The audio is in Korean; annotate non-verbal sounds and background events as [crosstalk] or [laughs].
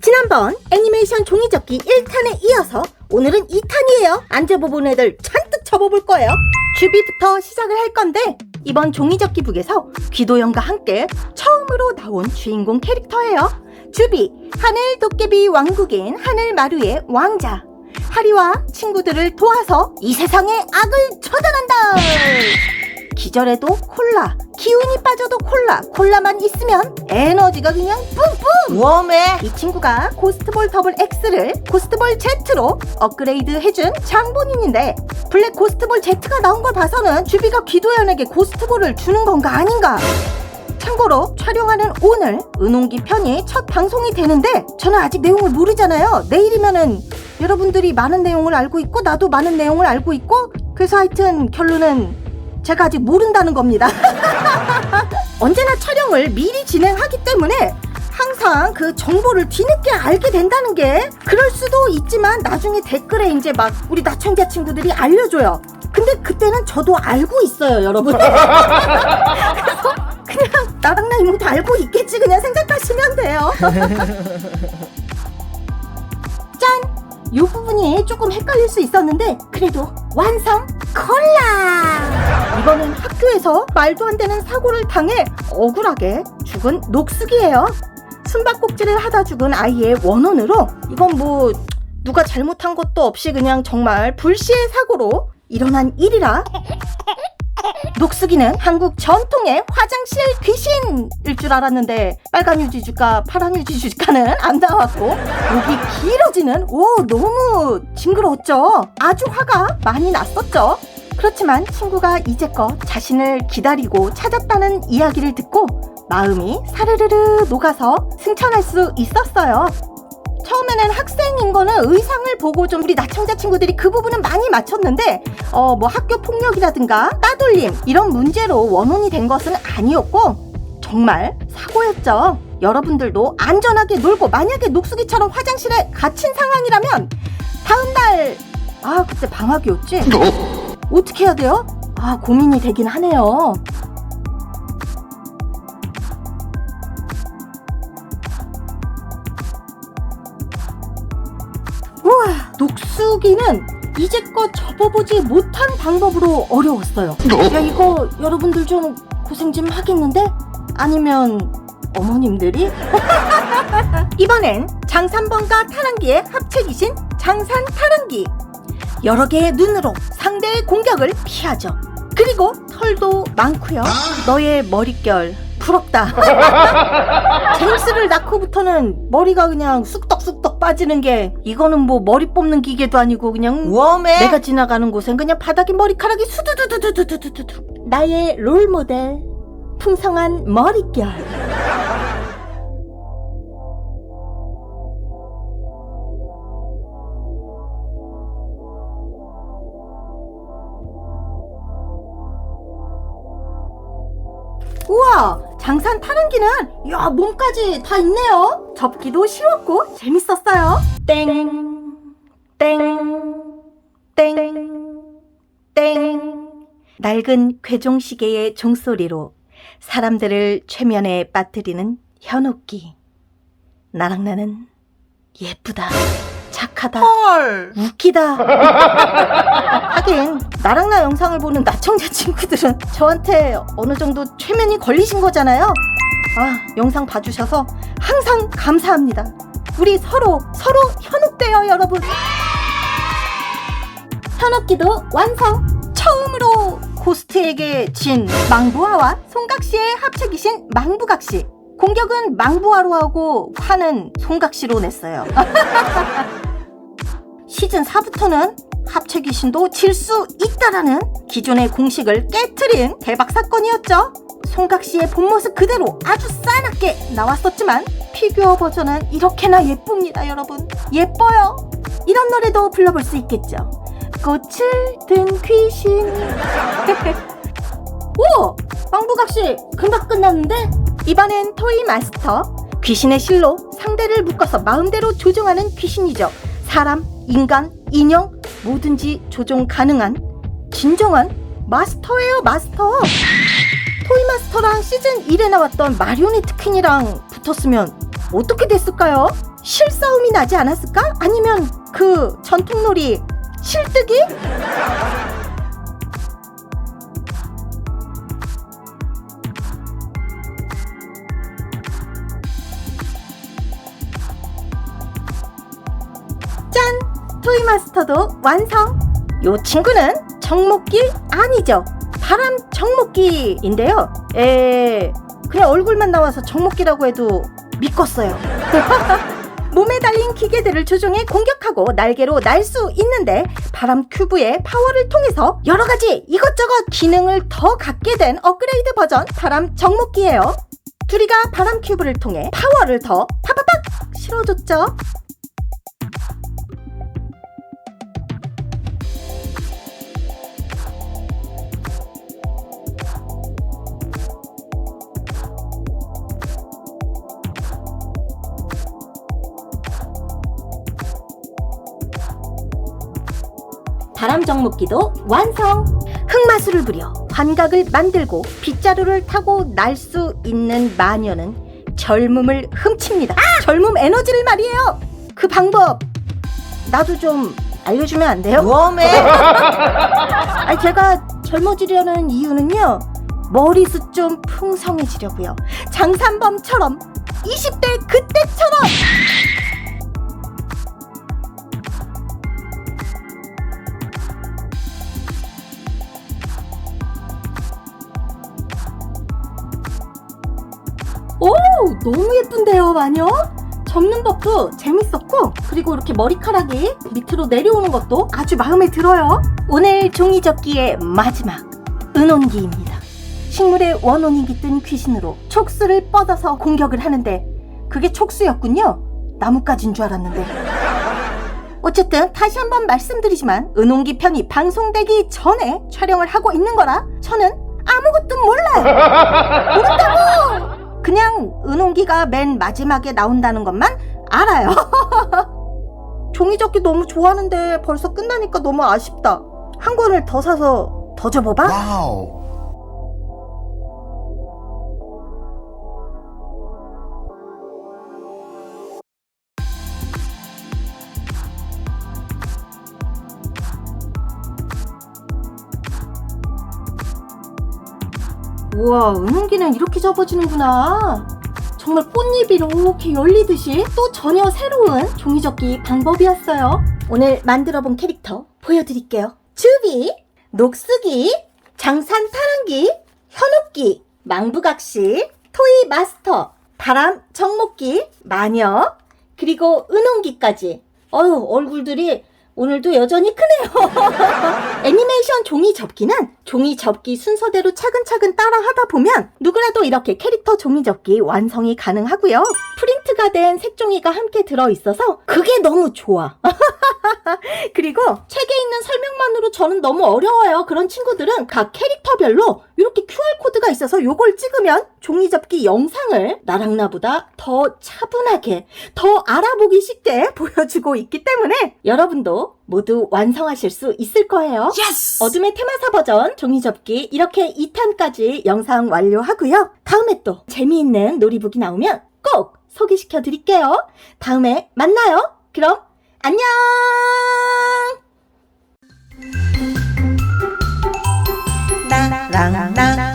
지난번 애니메이션 종이접기 1탄에 이어서 오늘은 2탄이에요. 앉아보본 애들 잔뜩 접어볼 거예요. 주비부터 시작을 할 건데 이번 종이접기 북에서 귀도영과 함께 처음으로 나온 주인공 캐릭터예요. 주비, 하늘 도깨비 왕국인 하늘 마루의 왕자. 하리와 친구들을 도와서 이 세상의 악을 처단한다. 기절해도 콜라, 기운이 빠져도 콜라, 콜라만 있으면 에너지가 그냥 뿜뿜! 웜에 이 친구가 고스트볼 더블 X를 고스트볼 Z로 업그레이드 해준 장본인인데 블랙 고스트볼 Z가 나온 걸 봐서는 주비가 귀도연에게 고스트볼을 주는 건가 아닌가. 참고로 촬영하는 오늘 은홍기 편이 첫 방송이 되는데 저는 아직 내용을 모르잖아요. 내일이면은 여러분들이 많은 내용을 알고 있고 나도 많은 내용을 알고 있고 그래서 하여튼 결론은 제가 아직 모른다는 겁니다 [laughs] 언제나 촬영을 미리 진행하기 때문에 항상 그 정보를 뒤늦게 알게 된다는 게 그럴 수도 있지만 나중에 댓글에 이제 막 우리 나청자 친구들이 알려줘요. 근데 그때는 저도 알고 있어요, 여러분. [laughs] 그래서 그냥 나랑 나 이모도 알고 있겠지 그냥 생각하시면 돼요. [laughs] 짠! 이 부분이 조금 헷갈릴 수 있었는데 그래도 완성 콜라! 이거는 학교에서 말도 안 되는 사고를 당해 억울하게 죽은 녹숙이에요. 숨바꼭질을 하다 죽은 아이의 원혼으로 이건 뭐 누가 잘못한 것도 없이 그냥 정말 불시의 사고로 일어난 일이라 녹숙이는 한국 전통의 화장실 귀신일 줄 알았는데 빨간 유지주가 파란 유지주가는 안 나왔고 목이 길어지는 오 너무 징그러웠죠 아주 화가 많이 났었죠 그렇지만 친구가 이제껏 자신을 기다리고 찾았다는 이야기를 듣고 마음이 사르르르 녹아서 승천할 수 있었어요. 처음에는 학생인 거는 의상을 보고 좀 우리 나청자 친구들이 그 부분은 많이 맞췄는데 어 뭐 학교 폭력이라든가 따돌림 이런 문제로 원혼이 된 것은 아니었고 정말 사고였죠. 여러분들도 안전하게 놀고 만약에 녹수기처럼 화장실에 갇힌 상황이라면 다음 날 아 그때 방학이었지? 어떻게 해야 돼요? 아 고민이 되긴 하네요. 녹수기는 이제껏 접어보지 못한 방법으로 어려웠어요. 야, 이거 여러분들 좀 고생 좀 하겠는데? 아니면 어머님들이? [laughs] 이번엔 장산번과 타랑기의 합체기신 장산 타랑기. 여러 개의 눈으로 상대의 공격을 피하죠. 그리고 털도 많고요. 너의 머릿결 부럽다. [laughs] 제임스를 낳고부터는 머리가 그냥 쑥떡쑥떡 빠지는 게 이거는 뭐 머리 뽑는 기계도 아니고 그냥 웜에 내가 지나가는 곳엔 그냥 바닥에 머리카락이 수두두두두두두두. 나의 롤모델 풍성한 머릿결 우와 장산 타는기는 야 몸까지 다 있네요. 접기도 쉬웠고 재밌었어요. 땡땡땡 땡 땡 낡은 괴종시계의 종소리로 사람들을 최면에 빠뜨리는 현옥기. 나랑 나는 예쁘다 착하다 헐 웃기다. [laughs] 하긴 나랑 나 영상을 보는 나청자 친구들은 저한테 어느 정도 최면이 걸리신 거잖아요. 아 영상 봐주셔서 항상 감사합니다. 우리 서로 서로 현혹돼요 여러분. 현혹기도 완성. 처음으로 고스트에게 진 망부아와 송각시의 합체기신 망부각시. 공격은 망부아로 하고 화는 송각시로 냈어요. [laughs] 시즌 4부터는 합체 귀신도 질 수 있다라는 기존의 공식을 깨트린 대박 사건이었죠. 송각 씨의 본 모습 그대로 아주 싸납게 나왔었지만 피규어 버전은 이렇게나 예쁩니다, 여러분. 예뻐요. 이런 노래도 불러볼 수 있겠죠. 꽃을 든 귀신. [laughs] 오! 빵부각 씨 금방 끝났는데 이번엔 토이 마스터 귀신의 실로 상대를 묶어서 마음대로 조종하는 귀신이죠. 사람, 인간, 인형 뭐든지 조종 가능한 진정한 마스터예요, 마스터. 토이 마스터랑 시즌 1에 나왔던 마리오네트 퀸이랑 붙었으면 어떻게 됐을까요? 실싸움이 나지 않았을까? 아니면 그 전통놀이 실뜨기? 토이 마스터도 완성! 요 친구는 정목기 아니죠. 바람 정목기인데요. 에, 그냥 얼굴만 나와서 정목기라고 해도 믿겠어요. [laughs] 몸에 달린 기계들을 조종해 공격하고 날개로 날 수 있는데 바람 큐브의 파워를 통해서 여러 가지 이것저것 기능을 더 갖게 된 업그레이드 버전 바람 정목기예요. 둘이가 바람 큐브를 통해 파워를 더 파파팍 실어줬죠. 바람 정목기도 완성! 흑마술을 부려 환각을 만들고 빗자루를 타고 날 수 있는 마녀는 젊음을 훔칩니다. 젊음 에너지를 말이에요. 그 방법 나도 좀 알려주면 안 돼요? 웜에 [laughs] 아니 제가 젊어지려는 이유는요. 머리숱 좀 풍성해지려고요. 장산범처럼 20대 그때처럼 너무 예쁜데요 마녀? 접는 법도 재밌었고 그리고 이렇게 머리카락이 밑으로 내려오는 것도 아주 마음에 들어요. 오늘 종이접기의 마지막 은혼기입니다. 식물의 원혼이 깃든 귀신으로 촉수를 뻗어서 공격을 하는데 그게 촉수였군요. 나뭇가지인 줄 알았는데. 어쨌든 다시 한번 말씀드리지만 은혼기 편이 방송되기 전에 촬영을 하고 있는 거라 저는 아무것도 몰라요. 모른다고 그냥 은홍기가 맨 마지막에 나온다는 것만 알아요. [laughs] 종이접기 너무 좋아하는데 벌써 끝나니까 너무 아쉽다. 한 권을 더 사서 더 접어봐? 와우 우와, 은홍기는 이렇게 접어지는구나. 정말 꽃잎이 이렇게 열리듯이 또 전혀 새로운 종이접기 방법이었어요. 오늘 만들어본 캐릭터 보여드릴게요. 주비, 녹수기, 장산 타랑기, 현옥기, 망부각시, 토이 마스터, 바람 정목기, 마녀, 그리고 은홍기까지. 어휴, 얼굴들이 오늘도 여전히 크네요. [laughs] 애니메이션 종이 접기는 종이 접기 순서대로 차근차근 따라 하다 보면 누구라도 이렇게 캐릭터 종이 접기 완성이 가능하고요. 프린트가 된 색종이가 함께 들어 있어서 그게 너무 좋아. [laughs] 그리고 책에 있는 설명만으로 저는 너무 어려워요. 그런 친구들은 각 캐릭터별로 이렇게 QR코드가 있어서 요걸 찍으면 종이 접기 영상을 나랑 나보다 더 차분하게, 더 알아보기 쉽게 [laughs] 보여주고 있기 때문에 여러분도 모두 완성하실 수 있을 거예요. 예스 어둠의 테마사 버전 종이접기 이렇게 2탄까지 영상 완료하고요. 다음에 또 재미있는 놀이북이 나오면 꼭 소개시켜 드릴게요. 다음에 만나요. 그럼 안녕! 나랑랑